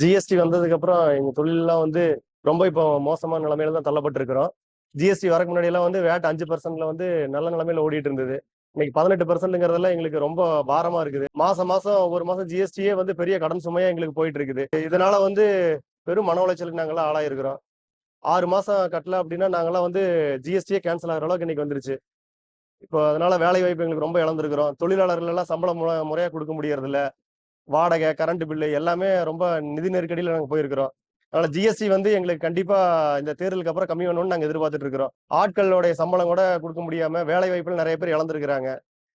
GST வந்ததுக்கு அப்புறம் எங்க தொழிலெல்லாம் வந்து ரொம்ப இப்போ மோசமான நிலைமையில தான் தள்ளப்பட்டிருக்கிறோம். ஜிஎஸ்டி வரக்கு முன்னாடி எல்லாம் வந்து வேட் அஞ்சு பர்சன்ட்ல வந்து நல்ல நிலைமையில ஓடிட்டு இருந்தது. இன்னைக்கு பதினெட்டு பர்சன்ட்ங்கிறதெல்லாம் எங்களுக்கு ரொம்ப பாரமா இருக்குது. மாசம் மாசம் ஒவ்வொரு மாசம் ஜிஎஸ்டியே வந்து பெரிய கடன் சுமையா எங்களுக்கு போயிட்டு இருக்குது. இதனால வந்து பெரும் மன உளைச்சலுக்கு நாங்கெல்லாம் ஆளாயிருக்கிறோம். ஆறு மாசம் கட்டல அப்படின்னா நாங்கெல்லாம் வந்து ஜிஎஸ்டியே கேன்சல் ஆகிற அளவுக்கு இன்னைக்கு வந்துருச்சு. இப்போ அதனால வேலை வாய்ப்பு எங்களுக்கு ரொம்ப இழந்திருக்கிறோம். தொழிலாளர்கள் எல்லாம் சம்பளம் முறையா கொடுக்க முடியறதில்ல. வாடகை கரண்ட் பில்லு எல்லாமே ரொம்ப நிதி நெருக்கடியில் நாங்கள் போயிருக்கிறோம். அதனால ஜிஎஸ்டி வந்து எங்களுக்கு கண்டிப்பா இந்த தேர்தலுக்கு அப்புறம் கம்மி பண்ணணும்னு நாங்கள் எதிர்பார்த்துட்டு இருக்கிறோம். ஆட்களுடைய சம்பளம் கூட கொடுக்க முடியாம வேலை வாய்ப்புகள் நிறைய பேர் இழந்திருக்கிறாங்க.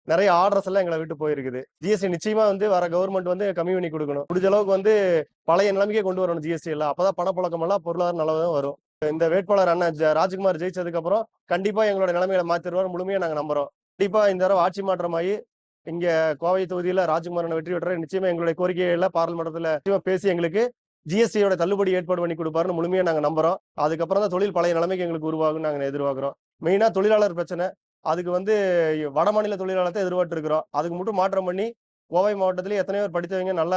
நிறைய ஆர்டர்ஸ் எல்லாம் எங்களை விட்டு போயிருக்குது. ஜிஎஸ்டி நிச்சயமா வந்து வர கவர்மெண்ட் வந்து கம்மி பண்ணி கொடுக்கணும். முடிஞ்ச அளவுக்கு வந்து பழைய நிலைமைக்கே கொண்டு வரணும் ஜிஎஸ்டி எல்லாம். அப்பதான் பணப்புழக்கம் எல்லாம் பொருளாதாரம் நல்லதான் வரும். இந்த வேட்பாளர் அண்ணன் ராஜ்குமார் ஜெயிச்சதுக்கு அப்புறம் கண்டிப்பா எங்களோட நிலைமைகளை மாத்திருவார் முழுமையா நாங்க நம்புறோம். கண்டிப்பா இந்த தடவை ஆட்சி மாற்றமாயி இங்க கோவை தொகுதியில ராஜ்குமாரனை வெற்றி பெற்ற நிச்சயமா எங்களுடைய கோரிக்கைகளை பாராளுமன்றத்துல பேசி எங்களுக்கு ஜிஎஸ்டியோட தள்ளுபடி ஏற்பாடு பண்ணி கொடுப்பாருன்னு முழுமையா நாங்க நம்புறோம். அதுக்கப்புறம் தான் தொழில் பழைய நிலைமைக்கு எங்களுக்கு உருவாகும் நாங்க எதிர்பார்க்கிறோம். மெயினா தொழிலாளர் பிரச்சனை. அதுக்கு வந்து வட மாநில தொழிலாளத்தை எதிர்பார்த்து இருக்கிறோம். அதுக்கு மட்டும் மாற்றம் பண்ணி கோவை மாவட்டத்திலேயே எத்தனையோ பேர் படித்தவங்க நல்ல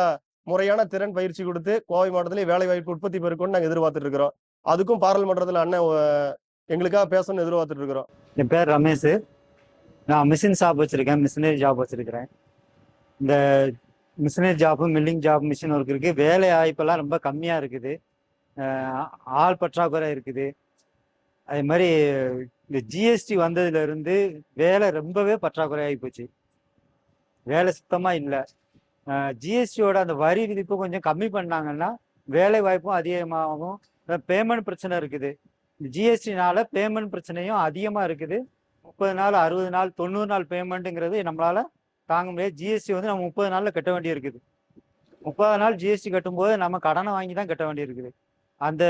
முறையான திறன் பயிற்சி கொடுத்து கோவை மாவட்டத்திலேயே வேலை வாய்ப்பு உற்பத்தி பெருக்கும்னு நாங்க எதிர்பார்த்துட்டு இருக்கிறோம். அதுக்கும் பாராளுமன்றத்துல அண்ணன் எங்களுக்காக பேசணும்னு எதிர்பார்த்துட்டு இருக்கிறோம். என் பேர் ரமேஷ். நான் மிஷின் ஷாப் வச்சிருக்கேன் மிஷினரி ஜாப் வச்சிருக்கிறேன். இந்த machinery job milling job machine work இருக்கு. வேலை வாய்ப்பெல்லாம் ரொம்ப கம்மியா இருக்குது. ஆள் பற்றாக்குறை இருக்குது. அதே மாதிரி இந்த ஜிஎஸ்டி வந்ததுல இருந்து வேலை ரொம்பவே பற்றாக்குறை ஆகி போச்சு. வேலை சுத்தமா இல்லை. ஜிஎஸ்டியோட அந்த வரி விதிப்பு கொஞ்சம் கம்மி பண்ணாங்கன்னா வேலை வாய்ப்பும் அதிகமாகும். பேமெண்ட் பிரச்சனை இருக்குது. ஜிஎஸ்டினால பேமெண்ட் பிரச்சனையும் அதிகமா இருக்குது. முப்பது நாள் அறுபது நாள் தொண்ணூறு நாள் பேமெண்ட்டுங்கிறது நம்மளால தாங்க முடியாது. ஜிஎஸ்டி வந்து நம்ம முப்பது நாளில் கட்ட வேண்டியிருக்குது. முப்பது நாள் ஜிஎஸ்டி கட்டும்போது நம்ம கடனை வாங்கி தான் கட்ட வேண்டியிருக்குது. அந்த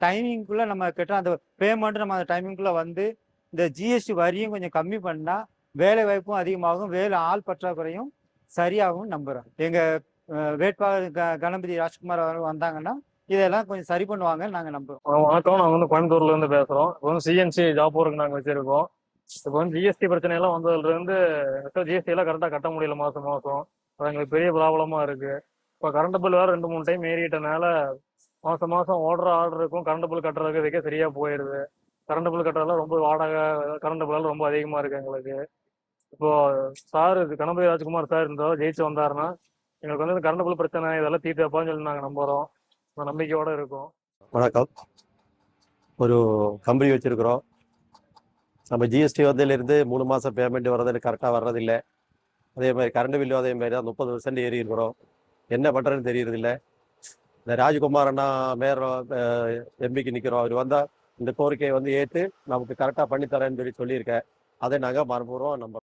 டைமிங்குள்ளே நம்ம கட்ட அந்த பேமெண்ட்டு நம்ம அந்த டைமிங்குள்ளே வந்து இந்த ஜிஎஸ்டி வரியும் கொஞ்சம் கம்மி பண்ணால் வேலை வாய்ப்பும் அதிகமாகும். வேலை ஆள் பற்றாக்குறையும் சரியாகவும் நம்புகிறோம் எங்கள் வேட்பாளர் க- கணபதி ராஜ்குமார் அவர்கள் வந்தாங்கன்னா இதெல்லாம் கொஞ்சம் சரி பண்ணுவாங்கன்னு நாங்கள் நம்புகிறோம் வணக்கம். நாங்கள் வந்து கோயம்புத்தூர்லேருந்து பேசுகிறோம் இப்போ வந்து சிஎன்சி ஜாப் ஒர்க் நாங்கள் வச்சிருக்கோம். இப்போ வந்து ஜிஎஸ்டி பிரச்சனை எல்லாம் வந்ததுல இருந்து ஜிஎஸ்டி எல்லாம் கரெக்டா கட்ட முடியல மாசம் மாசம். அது எங்களுக்கு பெரிய ப்ராப்ளமா இருக்கு. இப்போ கரண்ட் பில் வேற ரெண்டு மூணு டைம் ஏறிட்டனால மாசம் மாசம் ஓடுற ஆர்டருக்கும் கரண்ட் பில் கட்டுறதுக்கு இதுக்கே சரியா போயிடுது கரண்ட் பில் கட்டுறதுலாம் ரொம்ப வாடகை கரண்ட் பில் ரொம்ப அதிகமா இருக்கு எங்களுக்கு. இப்போ சார் கணபதி ராஜ்குமார் சார் இருந்தோ ஜெயிச்சு வந்தாருன்னா எங்களுக்கு வந்து கரண்ட் பில் பிரச்சனை இதெல்லாம் தீர்த்தப்பான்னு சொல்லி நாங்க நம்புறோம். நம்பிக்கையோட இருக்கும். வணக்கம். ஒரு கம்பெனி வச்சிருக்கிறோம். நம்ம ஜிஎஸ்டி வந்ததுலேருந்து மூணு மாதம் பேமெண்ட் வர்றது கரெக்டாக வர்றதில்லை. அதே மாதிரி கரண்ட் பில்லு அதே மாதிரி தான் முப்பது பர்சன்ட் ஏறி இருக்கிறோம். என்ன பண்ணுறதுன்னு தெரியறதில்ல. இந்த ராஜ்குமார் அண்ணா மேயர் எம்பிக்கு நிற்கிறோம் அவர் வந்தால் இந்த கோரிக்கையை வந்து ஏற்று நமக்கு கரெக்டாக பண்ணித்தரேன்னு சொல்லி சொல்லியிருக்கேன் அதை நாங்கள் மறுபூர்வம் நம்ம